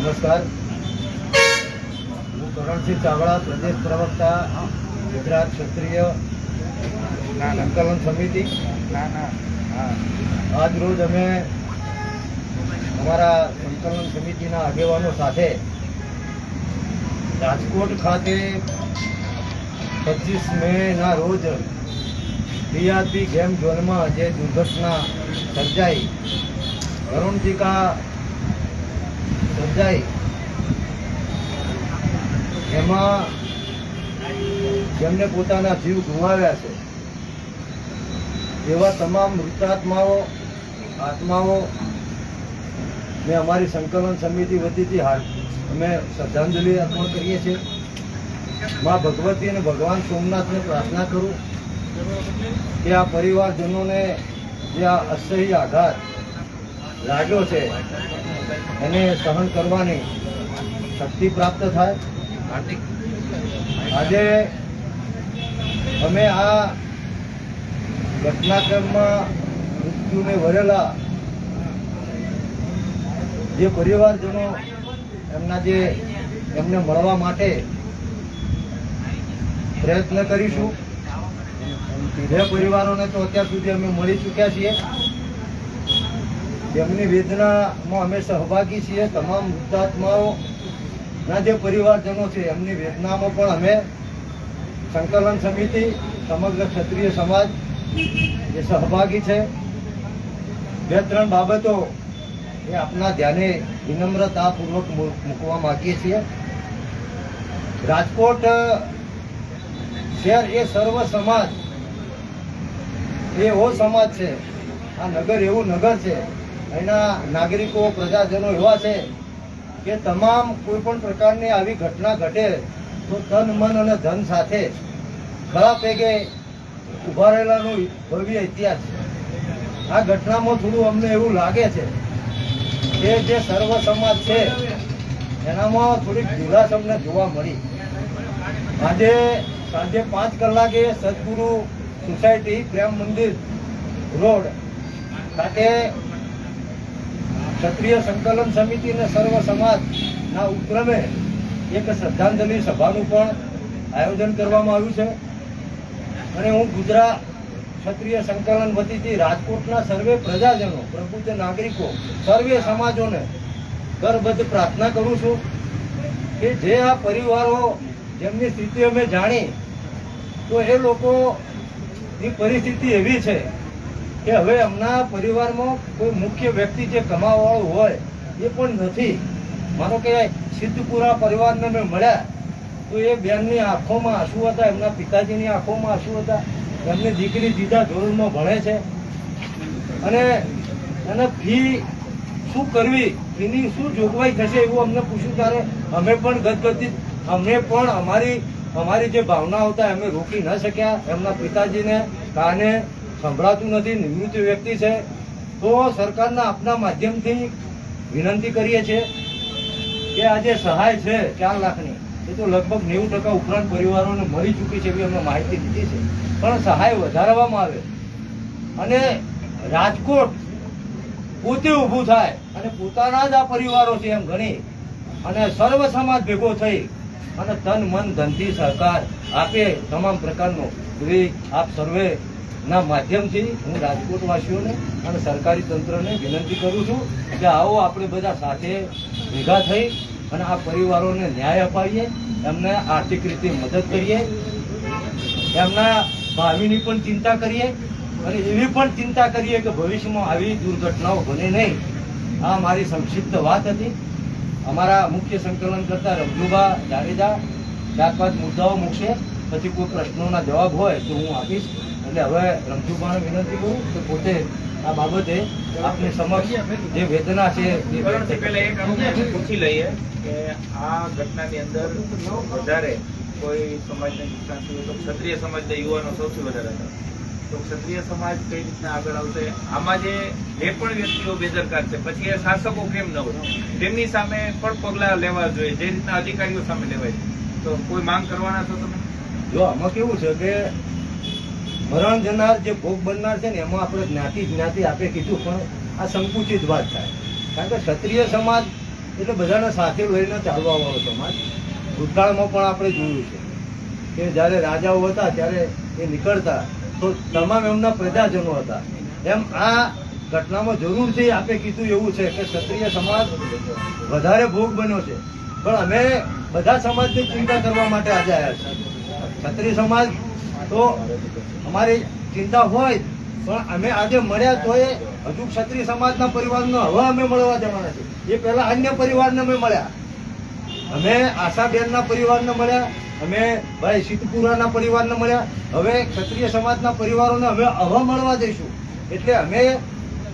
નમસ્કાર. હું કરણસિંહ ચાવડા પ્રદેશ પ્રવક્તા ગુજરાત ક્ષત્રિય સંકલન સમિતિ. ના ના હા. આજ રોજ અમે અમારા સંકલન સમિતિના આગેવાનો સાથે રાજકોટ ખાતે પચીસ મેના રોજ બીઆરપી ગેમ ઝોનમાં જે દુર્ઘટના સર્જાઈ. વરુણજીકા સર્જાઈ એમાં જેમને પોતાના જીવ ગુમાવ્યા છે, એવા તમામ મૃતાત્માઓ, આત્માઓ ને અમારી સંકલન સમિતિ વતીથી હાલ અમે શ્રદ્ધાંજલિ અર્પણ કરીએ છીએ. માં ભગવતી અને ભગવાન સોમનાથને પ્રાર્થના કરું કે આ પરિવારજનોને જે આ અસહ્ય આઘાત લાગ્યો છે એને સહન કરવાની શક્તિ પ્રાપ્ત થાય. આજે અમે આ ઘટનાક્રમમાં મૃત્યુને વરેલા જે પરિવારજનો એમના જે એમને મળવા માટે પ્રયત્ન કરીશું. બે પરિવારોને તો અત્યાર સુધી અમે મળી ચૂક્યા છીએ. તેમની વેદનામાં અમે સહભાગી છીએ. તમામ વૃદ્ધાત્માઓના જે પરિવારજનો છે, એમની વેદનામાં પણ અમે સંકલન સમિતિ, સમગ્ર ક્ષત્રિય સમાજ જે સહભાગી છે. બે ત્રણ બાબતો એ આપના ધ્યાને વિનમ્રતાપૂર્વક મૂકવા માંગીએ છીએ. રાજકોટ શહેર એ સર્વ સમાજ, એ એવો સમાજ છે. આ નગર એવું નગર છે અહીંના નાગરિકો, પ્રજાજનો એવા છે કે તમામ કોઈ પણ પ્રકારની આવી ઘટના ઘટે તો તન, મન અને ધન સાથે ખરા પેગે ઊભા રહેલાનો ભવ્ય ઇતિહાસ છે. આ ઘટનામાં થોડું અમને એવું લાગે છે કે જે સર્વ સમાજ છે, એનામાં થોડીક ઢીલાશ અમને જોવા મળી. આજે સાંજે પાંચ કલાકે સદગુરુ સોસાયટી પ્રેમ મંદિર રોડ ખાતે ક્ષત્રિય સંકલન સમિતિ અને સર્વ સમાજના ઉપક્રમે એક શ્રદ્ધાંજલિ સભાનું પણ આયોજન કરવામાં આવ્યું છે. અને હું ગુજરાત ક્ષત્રિય સંકલન વતીથી રાજકોટના સર્વે પ્રજાજનો પ્રબુદ્ધ નાગરિકો, સર્વે સમાજોને કરબદ્ધ પ્રાર્થના કરું છું કે જે આ પરિવારો જેમની સ્થિતિ અમે જાણી તો એ લોકોની પરિસ્થિતિ એવી છે કે હવે એમના પરિવારમાં કોઈ મુખ્ય વ્યક્તિ જે કમાવાવાળું હોય, એ પણ નથી. માનો કે સિદ્ધપુરા પરિવારને મેં મળ્યા, તો એ બેનની આંખોમાં આંસુ હતા, એમના પિતાજીની આંખોમાં આંસુ હતા. એમની દીકરી દીધા ધોરણમાં ભણે છે. અને એને ફી શું કરવી ફીની શું જોગવાઈ થશે એવું અમને પૂછ્યું ત્યારે અમે પણ ગદગદિત, અમે પણ અમારી અમારી જે ભાવના હતા, અમે રોકી ન શક્યા. એમના પિતાજીને, કાને સંભળાતું નથી, નિવૃત્ત વ્યક્તિ છે, તો સરકારના આપના માધ્યમથી વિનંતી કરીએ છીએ કે આ જે સહાય છે ચાર લાખની. એ તો લગભગ નેવું ટકા ઉપરાંત પરિવારોને મળી ચૂકી છે એવી અમને માહિતી દીધી છે. પણ સહાય વધારવામાં આવે. અને રાજકોટ પોતે ઊભું થાય અને પોતાના જ આ પરિવારો છે એમ ગણી. અને સર્વ સમાજ ભેગો થઈ અને તન મન ધનથી સહકાર આપે તમામ પ્રકારનો. એવી આપ સર્વે ના માધ્યમથી હું રાજકોટવાસીઓને અને સરકારી તંત્રને વિનંતી કરું છું કે આવો આપણે બધા સાથે ભેગા થઈ અને આ પરિવારોને ન્યાય અપાવીએ, એમને આર્થિક રીતે મદદ કરીએ, એમના ભાવિની પણ ચિંતા કરીએ અને એવી પણ ચિંતા કરીએ કે ભવિષ્યમાં આવી દુર્ઘટનાઓ બને નહીં. આ મારી સંક્ષિપ્ત વાત હતી. અમારા મુખ્ય સંકલન કરતા રમજુબા જાડેજા, ચાર પાંચ મુદ્દાઓ મૂકશે. પછી કોઈ પ્રશ્નોના જવાબ હોય તો હું આપીશ. એટલે હવે રમજુભાઈ વિનંતી કરું કે પોતે આ બાબતે આપની સમક્ષ જે વેદના છે એ. પહેલા એક આપણે પૂછી લઈએ કે આ ઘટનાની અંદર વધારે કોઈ સમાજને નુકસાન થયું તો ક્ષત્રિય સમાજના યુવાનો સૌથી વધારે હતા તો ક્ષત્રિય સમાજ કઈ રીતના આગળ આવશે આમાં જે જે પણ વ્યક્તિઓ બેદરકાર છે પછી એ શાસકો કેમ ન હોય તેમની સામે પણ પગલાં લેવા જોઈએ જે રીતના અધિકારીઓ સામે લેવાય છે. તો કોઈ માંગ કરવાના છો તમે જો આમાં કેવું છે કે મરણ જનાર જે ભોગ બનનાર છે ને, એમાં આપણે જ્ઞાતિ જ્ઞાતિ આપે કીધું, પણ આ સંકુચિત વાત થાય. કારણ કે ક્ષત્રિય સમાજ એટલે બધાને સાથે લઈને ચાલવા વાળો સમાજ. ભૂતકાળમાં પણ આપણે જોયું છે કે જ્યારે રાજાઓ હતા, ત્યારે એ નીકળતા, તો તમામ એમના પ્રજાજનો હતા. એમ આ ઘટનામાં જરૂરથી આપે કીધું એવું છે કે ક્ષત્રિય સમાજ વધારે ભોગ બન્યો છે. પણ અમે બધા સમાજની ચિંતા કરવા માટે આજે આવ્યા છીએ. ક્ષત્રિય સમાજ તો અમારી ચિંતા હોય, પણ અમે આજે મળ્યા તો એ હજુ ક્ષત્રિય સમાજના પરિવારનો હવે અમે મળવા જવાના છે એ પહેલા અન્ય પરિવારને અમે મળ્યા. અમે આશાબેનના પરિવારને મળ્યા, અમે ભાઈ સિદ્ધપુરાના પરિવારને મળ્યા. હવે ક્ષત્રિય સમાજના પરિવારોને અમે હવે મળવા જઈશું. એટલે અમે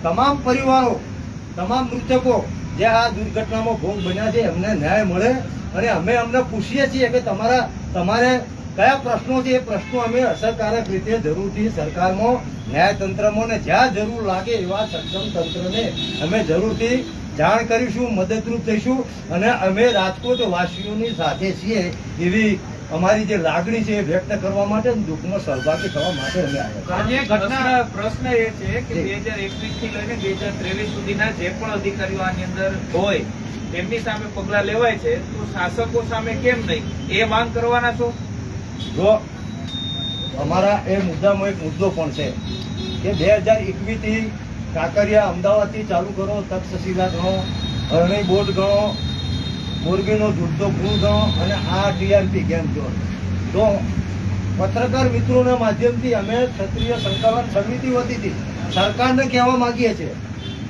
તમામ પરિવારો, તમામ મૃતકો, જે આ દુર્ઘટનામાં ભોગ બન્યા છે, એમને ન્યાય મળે. અને અમે અમને પૂછીએ છીએ કે તમારા, તમારે કયા પ્રશ્નો છે એ પ્રશ્નો અમે અસરકારક રીતે જરૂરથી સરકારમાં ન્યાયતંત્રમાં ને જ્યાં જરૂર લાગે એવા સક્ષમ તંત્રને અમે જરૂરથી જાણ કરીશું મદદરૂપ થઈશું અને અમે રાજકોટ વાસીઓની સાથે છીએ એવી અમારી જે લાગણી છે એ વ્યક્ત કરવા માટે દુઃખમાં સહભાગી થવા માટે અમે આવ્યા ઘટના પ્રશ્ન એ છે કે બે હજાર એકવીસથી લઈને બે હજાર ત્રેવીસ સુધીના જે પણ અધિકારીઓ આની અંદર હોય તેમની સામે પગલા લેવાય છે તો શાસકો સામે કેમ નહીં? એ માંગ કરવાના છો? જો અમારા એ મુદ્દામાં એક મુદ્દો પણ છે કે બે હજાર એકવીસથી કાંકરિયા અમદાવાદથી ચાલુ કરો, તક્ષશિલા ગણો અરણી બોર્ડ ગણો, મોરબીનો જુદ્ધો ગુણ ગણો અને આ ટીઆરપી ગેમ જો તો પત્રકાર મિત્રોના માધ્યમથી અમે ક્ષત્રિય સંકલન સમિતિ વતીથી સરકારને કહેવા માંગીએ છીએ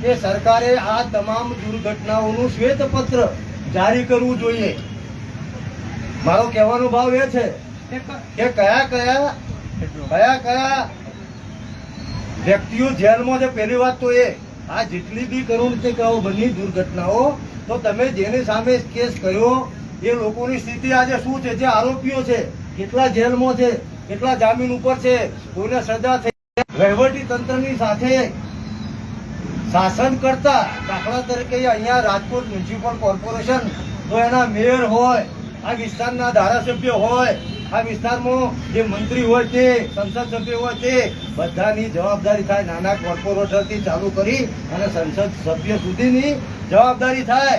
કે સરકારે આ તમામ દુર્ઘટનાઓનું શ્વેતપત્ર જારી કરવું જોઈએ. મારો કહેવાનો ભાવ એ છે વ્યક્તિઓ જેલમાં છે? પહેલી વાત તો એ, આ જેટલી બી કરુણિકાઓ બની દુર્ઘટનાઓ, તો તમે જેની સામે કેસ કર્યો, એ લોકોની સ્થિતિ આજે શું છે? જે આરોપીઓ છે, કેટલા જેલમાં છે, કેટલા જામીન ઉપર છે, કોઈને સજા થઈ વહીવટી તંત્રની સાથે શાસન કરતા દાખલા તરીકે અહીંયા રાજકોટ મ્યુનિસિપલ કોર્પોરેશન, તો એના મેયર હોય, આ વિસ્તારના ધારાસભ્ય હોય આ વિસ્તારમાં જે મંત્રી હોય તે સંસદ સભ્ય હોય તે બધાની જવાબદારી થાય. નાના કોર્પોરેટરથી ચાલુ કરી અને સંસદ સભ્ય સુધીની જવાબદારી થાય.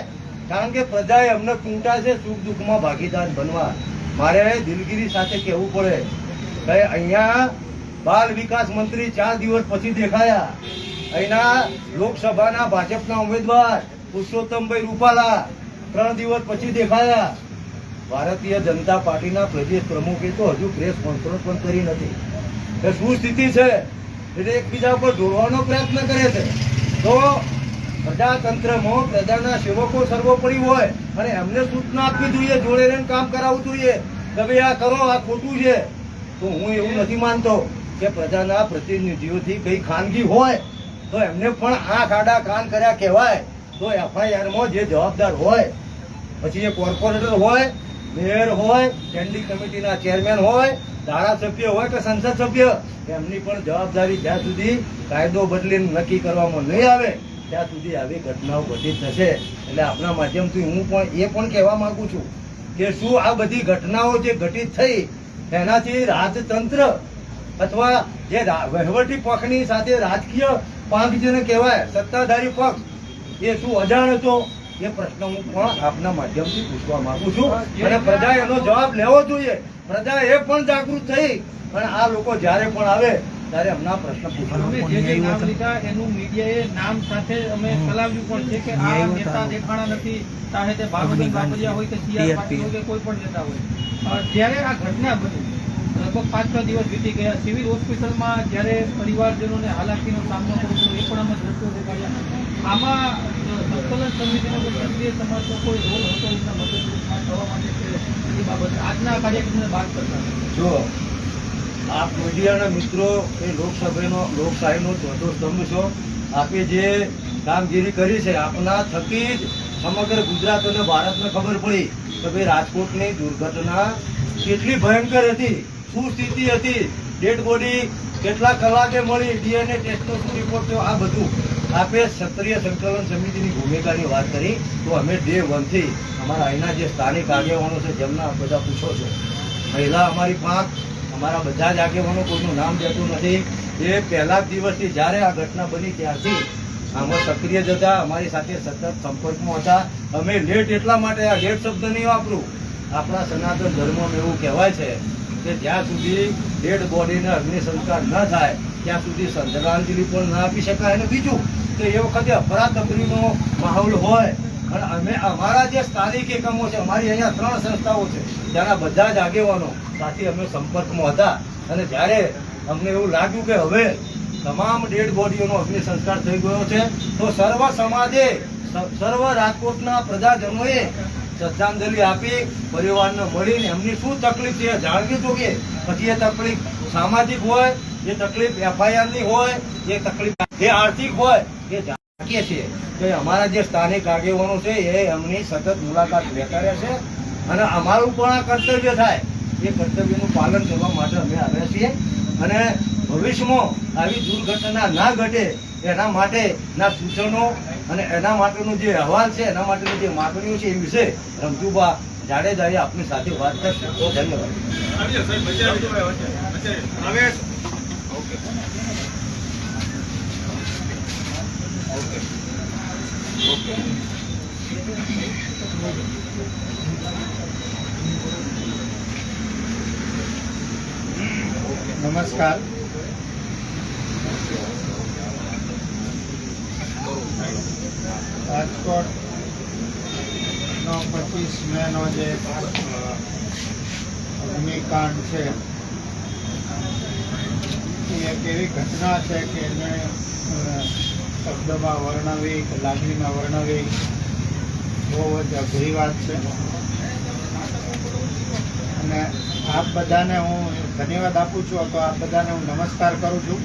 કારણ કે પ્રજાએ અમને ચૂંટા છે, સુખ દુઃખમાં ભાગીદાર બનવા. મારે દિલગીરી સાથે કહેવું પડે કે અહીંયા બાલ વિકાસ મંત્રી ચાર દિવસ પછી દેખાયા. અહીંના લોકસભાના ભાજપના ઉમેદવાર પુરુષોત્તમભાઈ રૂપાલા ત્રણ દિવસ પછી દેખાયા. ભારતીય જનતા પાર્ટીના પ્રદેશ પ્રમુખે તો હજુ પ્રેસ કોન્ફરન્સ પણ કરી નથી. એ શું સ્થિતિ છે? એટલે એકબીજા ઉપર જોડવાનો પ્રયત્ન કરે છે. તો પ્રજાતંત્રમાં પ્રજાના સેવકો સર્વોપરી હોય અને એમને સૂચના આપવી જોઈએ, જોડે રહીને કામ કરાવવું જોઈએ. કે ભાઈ આ કરો, આ ખોટું છે. તો હું એવું નથી માનતો કે પ્રજાના પ્રતિનિધિઓથી કઈ ખાનગી હોય તો એમને પણ આંખ આડા કાન કર્યા કહેવાય. તો એફઆઈઆરમાં જે જવાબદાર હોય, પછી એ કોર્પોરેટર હોય મેયર હોય સ્ટેન્ડિંગ કમિટીના ચેરમેન હોય, ધારાસભ્ય હોય કે સંસદ સભ્ય, એમની પણ જવાબદારી જ્યાં સુધી કાયદો બદલીને નક્કી કરવામાં નહીં આવે, ત્યાં સુધી આવી ઘટનાઓ ઘટી થશે એટલે આપણા માધ્યમથી હું પણ એ પણ કહેવા માગું છું કે શું આ બધી ઘટનાઓ જે ઘટિત થઈ, એનાથી રાજતંત્ર અથવા જે વહીવટી પક્ષની સાથે રાજકીય પાંખ જેને કહેવાય, સત્તાધારી પક્ષ, એ શું અજાણ હતો? એ પ્રશ્ન હું પણ આપના માધ્યમથી પૂછવા માંગુ છું. અને પ્રજા એનો જવાબ લેવો જોઈએ. પ્રજા એ પણ જાગૃત થઈ. અને આ લોકો જ્યારે પણ આવે ત્યારે પ્રશ્ન પૂછવા એનું મીડિયાએ નામ સાથે અમે ચલાવ્યું પણ છે કે આ નેતા દેખાણા નથી. ચાહે તે ભાનુબેન બાબરિયા હોય કે સી પાટીલ હોય કે કોઈ પણ નેતા હોય. જ્યારે આ ઘટના બની લગભગ પાંચ છ દિવસ વીતી ગયા. સિવિલ હોસ્પિટલમાં જ્યારે પરિવારજનોને હાલાકીનો સામનો કરવો એ પણ અમે દ્રશ્યો દેખાડ્યા. આમાં સંકલન સમિતિનો કોઈ ક્ષત્રિય સમાજનો કોઈ રોલ હતો એમના મદદરૂપ થવા માટે એ બાબતે આજના કાર્યક્રમને બાદ કરતા જો આપ મીડિયાના મિત્રો એ લોકસભાનો લોકશાહીનો ચોથો સ્તંભ છો, આપે જે કામગીરી કરી છે, આપના થકી જ સમગ્ર ગુજરાત અને ભારતને ખબર પડી કે ભાઈ રાજકોટની દુર્ઘટના કેટલી ભયંકર હતી, શું સ્થિતિ હતી, ડેડ બોડી કેટલા કલાકે મળી, ડીએનએ ટેસ્ટનો શું રિપોર્ટ થયો, આ બધું. આપે ક્ષત્રિય સંકલન સમિતિની ભૂમિકાની વાત કરી, તો અમે ડે વનથી અમારા અહીંના જે સ્થાનિક આગેવાનો છે, જેમના બધા પૂછો છો, મહિલા અમારી પાંચ અમારા બધા જ આગેવાનો કોઈનું નામ દેતું નથી. એ પહેલા જ દિવસથી જ્યારે આ ઘટના બની ત્યારથી આમાં સક્રિય જ હતા, અમારી સાથે સતત સંપર્કમાં હતા. અમે લેટ એટલા માટે આ લેટ શબ્દ નહીં વાપરું. આપણા સનાતન ધર્મમાં એવું કહેવાય છે કે જ્યાં સુધી ડેડ બોડીને અગ્નિ સંસ્કાર ન થાય ત્યાં સુધી શ્રદ્ધાંજલિ પણ ના આપી શકાય. અને બીજું તો એ વખતે અફરાતફરીનો માહોલ હોય અને અમે અમારા જે સ્થાનિક એકમો છે, અમારી અહીંયા ત્રણ સંસ્થાઓ છે, ત્યાંના બધા જ આગેવાનો સાથે અમે સંપર્કમાં હતા. અને જ્યારે અમને એવું લાગ્યું કે હવે તમામ ડેડ બોડીઓનો અગ્નિ સંસ્કાર થઈ ગયો છે, તો સર્વ સમાજે સર્વ રાજકોટના પ્રજાજનોએ શ્રદ્ધાંજલિ આપી, પરિવારને મળીને એમની શું તકલીફ છે જાણવી જોઈએ. પછી એ તકલીફ સામાજિક હોય એ તકલીફ એફઆઈઆરની હોય, જે તકલીફ, જે આર્થિક હોય, એ જાણીએ છીએ. કે અમારા જે સ્થાનિક આગેવાનો છે, એ એમની સતત મુલાકાત લેતા રહેશે અને અમારું પણ આ કર્તવ્ય થાય. એ કર્તવ્યનું પાલન કરવા માટે અમે આવ્યા છીએ. અને ભવિષ્યમાં આવી દુર્ઘટના ના ઘટે, એના માટે ના સૂચનો અને એના માટેનો જે અહેવાલ છે, એના માટેની જે માગણીઓ છે, એ વિશે રમજુબા જાડેજાએ આપની સાથે વાત કરશે. ધન્યવાદ. નમસ્કાર રાજકોટ નો પચીસ મે નો જે અ, અગ્નિકાંડ છે એ એક એવી ઘટના છે કે એને શબ્દમાં વર્ણવી કે લાગણીમાં વર્ણવી? બહુ જ અઘરી વાત છે. અને આપ બધાને હું ધન્યવાદ આપું છું તો આપ બધાને હું નમસ્કાર કરું છું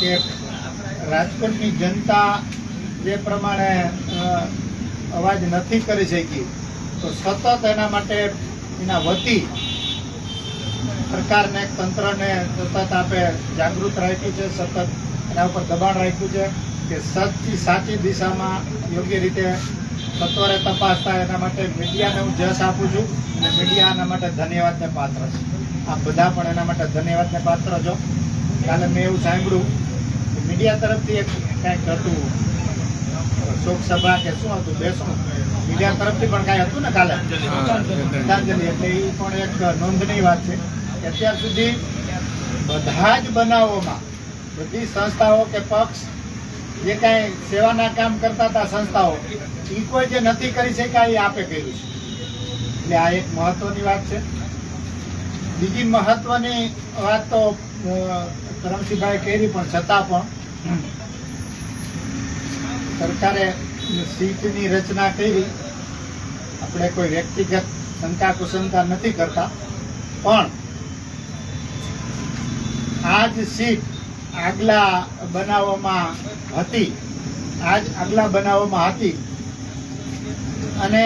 કે રાજકોટની જનતા જે પ્રમાણે અવાજ નથી કરી શકી, તો સતત એના માટે એના વતી સરકારને તંત્રને સતત આપે જાગૃત રાખ્યું છે સતત એના ઉપર દબાણ રાખ્યું છે કે સચી સાચી દિશામાં યોગ્ય રીતે સત્વરે તપાસ થાય એના માટે મીડિયાને હું જશ આપું છું અને મીડિયા એના માટે ધન્યવાદને પાત્ર છે. આ બધા પણ એના માટે ધન્યવાદને પાત્ર છો. કાલે મેં એવું સાંભળ્યું કે મીડિયા તરફથી એક કંઈક હતું શોક સભા કે શું હતું બેસણું મીડિયા તરફથી પણ કાંઈ હતું ને કાલે? શ્રદ્ધાંજલિ એટલે એ પણ એક નોંધનીય વાત છે. અત્યાર સુધી બધા જ બનાવોમાં બધી સંસ્થાઓ કે પક્ષ જે કાંઈ સેવાના કામ કરતા હતા સંસ્થાઓ એ કોઈ જે નથી કરી શક્યા એ આપે કર્યું છે. એટલે આ એક મહત્વની વાત છે. બીજી મહત્વની વાત તો કરમસિંહભાઈ કરી, પણ છતાં પણ સરકારે સીટની રચના કરી. આપણે કોઈ વ્યક્તિગત શંકા કુશંકા નથી કરતા. પણ આ જ સીટ આગલા બનાવવામાં હતી. આજ આગલા બનાવવામાં હતી. અને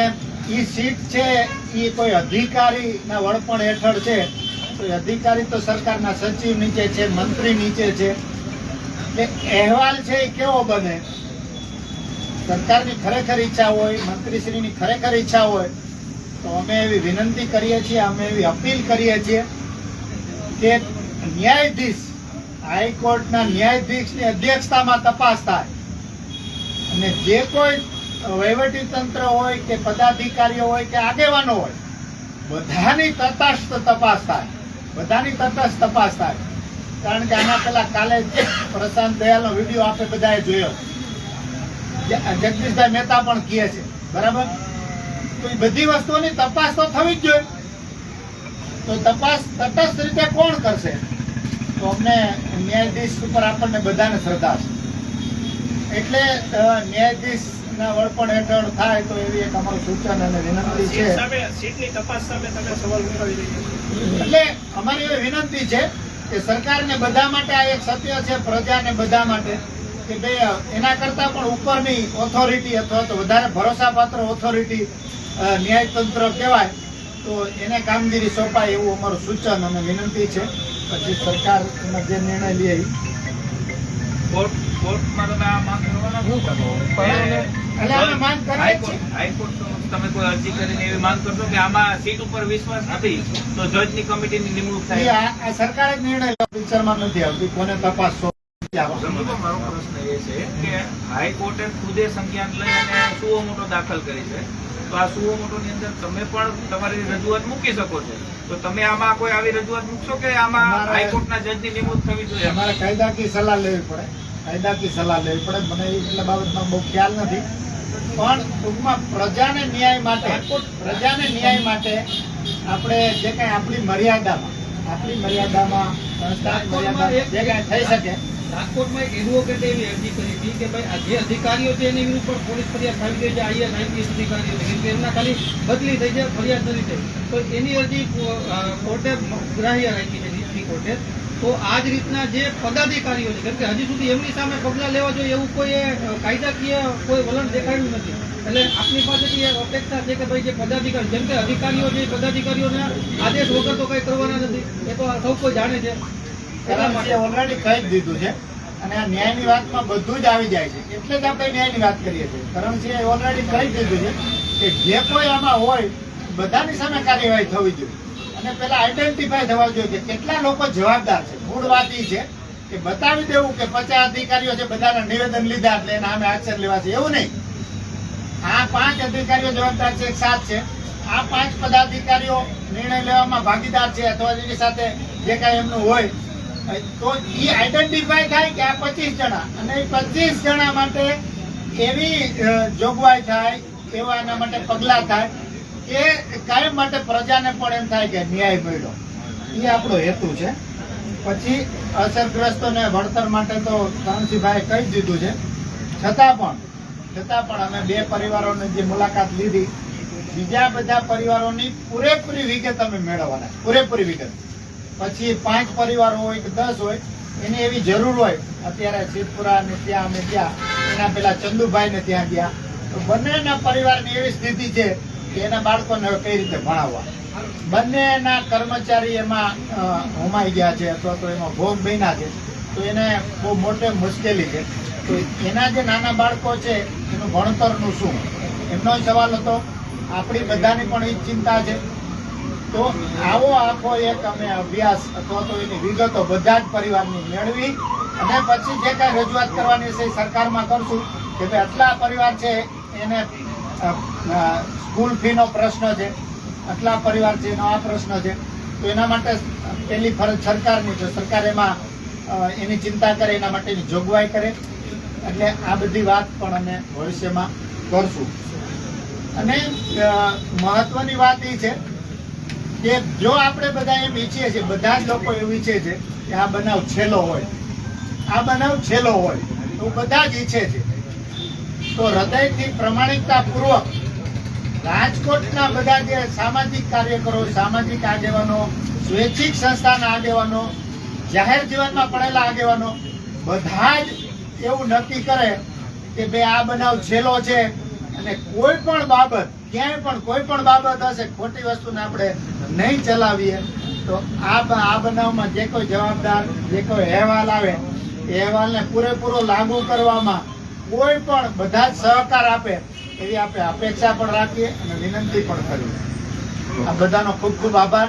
એ સીટ છે એ કોઈ અધિકારીના વડપણ હેઠળ છે. તો અધિકારી તો સરકારના સચિવ નીચે છે, મંત્રી નીચે છે. એટલે અહેવાલ છે એ કેવો બને? સરકારની ખરેખર ઈચ્છા હોય, મંત્રીશ્રીની ખરેખર ઈચ્છા હોય, તો અમે એવી વિનંતી કરીએ છીએ, અમે એવી અપીલ કરીએ છીએ કે ન્યાયાધીશ હાઈકોર્ટના ન્યાયાધીશની અધ્યક્ષતામાં તપાસ થાય. અને જે કોઈ વહીવટી હોય કે પદાધિકારીઓ હોય કે આગેવાનો હોય, બધાની તટસ્થ તપાસ થાય. બધાની તટસ્થ તપાસ થાય. કારણ કે આના પહેલા કાલે પ્રશાંત દયાલનો વીડિયો આપણે બધાએ જોયો. જગદીશભાઈ મહેતા પણ કહે છે. બરાબર? તો એ બધી વસ્તુઓની તપાસ તો થવી જ જોઈએ. તો તપાસ તટસ્થ રીતે કોણ કરશે? તો અમને ન્યાયાધીશ ઉપર આપણને બધાને શ્રદ્ધા છે. એટલે ન્યાયાધીશના વડપણ હેઠળ થાય તો એવી એક અમારું સૂચન અને વિનંતી છે. એટલે અમારી એવી વિનંતી છે કે સરકારને બધા માટે આ એક સત્ય છે પ્રજાને બધા માટે કે ભાઈ એના કરતાં પણ ઉપરની ઓથોરિટી અથવા તો વધારે ભરોસાપાત્ર ઓથોરિટી ન્યાયતંત્ર કહેવાય તો એને કામગીરી સોંપાય એવું અમારું સૂચન અને વિનંતી છે. પછી સરકાર એમાં જે નિર્ણય લે તમે કોઈ અરજી કરીને એવી માંગ કરશો કે આમાં સીટ ઉપર વિશ્વાસ નથી તો જજની કમિટીની નિમણૂક થાય. આ આ સરકારે નિર્ણય લીધો. નથી આવતી. કોને તપાસ મારો પ્રશ્ન એ છે કે હાઈકોર્ટે ખુદે સંજ્ઞાન લઈ અને સુઓ મોટો દાખલ કરી છે. તો આ અંદર તમે પણ તમારી રજૂઆત મૂકી શકો છો. તો તમે આમાં કોઈ આવી રજૂઆત મૂકશો કે આમાં અમારે- હાઈકોર્ટના જજની નિમણૂક થવી જોઈએ? અમારે કાયદાકીય સલાહ લેવી પડે. કાયદાકીય સલાહ લેવી પડે. મને એટલા બાબતમાં બહુ ખ્યાલ નથી. પણ ટૂંકમાં પ્રજાને ન્યાય માટે પ્રજાને ન્યાય માટે આપણે જે કાંઈ આપણી મર્યાદામાં આપણી મર્યાદામાં સંસ્થા મર્યાદા જે કાંઈ થઈ શકે રાજકોટમાં એક એડવોકેટે એવી અરજી કરી હતી કે ભાઈ આ જે અધિકારીઓ છે એની વિરુદ્ધ પણ પોલીસ ફરિયાદ થવી જોઈએ જે આઈએસ આઈપીએસ અધિકારીઓ છે કે એમના ખાલી બદલી થઈ છે ફરિયાદ નથી થઈ. તો એની અરજી કોર્ટે ગ્રાહ્ય રાખી છે ડિસ્ટ્રિક્ટ કોર્ટે. તો આ જ રીતના જે પદાધિકારીઓ છે, કેમ કે હજી સુધી એમની સામે પગલાં લેવા જોઈએ એવું કોઈ કાયદાકીય કોઈ વલણ દેખાડ્યું નથી. એટલે આપની પાસેથી એ અપેક્ષા છે કે ભાઈ જે પદાધિકારી, જેમ કે અધિકારીઓ છે પદાધિકારીઓના આદેશ વગર તો કંઈ કરવાના નથી. એ તો સૌ કોઈ જાણે છે. એટલા માટે ઓલરેડી કહી જ દીધું છે. અને આ ન્યાયની વાતમાં બધું જ આવી જાય છે. એટલે જ આપણે ન્યાયની વાત કરીએ છીએ. કરમસિંહે ઓલરેડી કહી દીધું છે કે જે કોઈ આમાં હોય, બધાની સામે કાર્યવાહી થવી જોઈએ. અને પેલા આઈડેન્ટિફાય થવા જોઈએ કે કેટલા લોકો જવાબદાર છે. મૂળ વાત એ છે કે બતાવી દેવું કે પચાસ અધિકારીઓ છે, બધાના નિવેદન લીધા એટલે એના અમે એક્શન લેવા છે એવું નહીં. આ પાંચ અધિકારીઓ જવાબદાર છે, એક સાત છે. આ પાંચ પદાધિકારીઓ નિર્ણય લેવામાં ભાગીદાર છે અથવા એની સાથે જે કાંઈ એમનું હોય તો એ આઈડેન્ટિફાય થાય કે આ પચીસ જણા. અને એ પચીસ જણા માટે એવી જોગવાઈ થાય, એવા એના માટે પગલાં થાય કે કાયમ માટે પ્રજાને પણ એમ થાય કે ન્યાય મળ્યો. એ આપણો હેતુ છે. પછી અસરગ્રસ્તોને વળતર માટે તો કરણસિંહભાઈએ કહી દીધું છે. છતાં પણ છતાં પણ અમે બે પરિવારોની જે મુલાકાત લીધી, બીજા બધા પરિવારોની પૂરેપૂરી વિગત અમે મેળવવાના પૂરેપૂરી વિગત. પછી પાંચ પરિવારો હોય કે દસ હોય, એની એવી જરૂર હોય. અત્યારે સિદ્ધપુરા ને ત્યાં, અમે ત્યાં. એના પેલા ચંદુભાઈ ને ત્યાં ગયા. તો બંનેના પરિવારની એવી સ્થિતિ છે કે એના બાળકોને કઈ રીતે ભણાવવા. બંનેના કર્મચારી એમાં હોમાઈ ગયા છે અથવા તો એમાં ભોગ બન્યા છે. તો એને બહુ મોટે મુશ્કેલી છે. તો એના જે નાના બાળકો છે, એનું ભણતરનું શું? એમનો સવાલ હતો. આપણી બધાની પણ એ ચિંતા છે. તો આવો આખો એક અમે અભ્યાસ અથવા તો એની વિગતો બધા જ પરિવારની મેળવી અને પછી જે કાંઈ રજૂઆત કરવાની છે સરકારમાં કરશું. કે ભાઈ આટલા પરિવાર છે, એને સ્કૂલ ફીનો પ્રશ્ન છે. આટલા પરિવાર છે, એનો આ પ્રશ્ન છે. તો એના માટે પેલી ફરજ સરકારની છે. સરકાર એમાં એની ચિંતા કરે, એના માટેની જોગવાઈ કરે. એટલે આ બધી વાત પણ અમે ભવિષ્યમાં કરશું. અને મહત્વની વાત એ છે કે જો આપણે બધા એમ ઈચ્છીએ છીએ, બધા જ લોકો એવું ઈચ્છે છે કે આ બનાવ છેલ્લો હોય. આ બનાવ છેલ્લો હોય. તો બધા જ ઈચ્છે છે. તો હૃદયથી પ્રમાણિકતા પૂર્વક રાજકોટના બધા જે સામાજિક કાર્યકરો, સામાજિક આગેવાનો, સ્વૈચ્છિક સંસ્થાના આગેવાનો, જાહેર જીવનમાં પડેલા આગેવાનો, બધા જ એવું નક્કી કરે કે ભાઈ આ બનાવ છેલ્લો છે. અને કોઈ પણ બાબત ક્યાંય પણ કોઈ પણ બાબત હશે, ખોટી વસ્તુને આપણે નહીં ચલાવીએ, તો આ આ બનાવમાં જે કોઈ જવાબદાર, જે કોઈ અહેવાલ આવે, એ અહેવાલને પૂરેપૂરો લાગુ કરવામાં કોઈ પણ બધા જ સહકાર આપે, એવી આપણે અપેક્ષા પણ રાખીએ અને વિનંતી પણ કરીએ. આ બધાનો ખૂબ ખૂબ આભાર.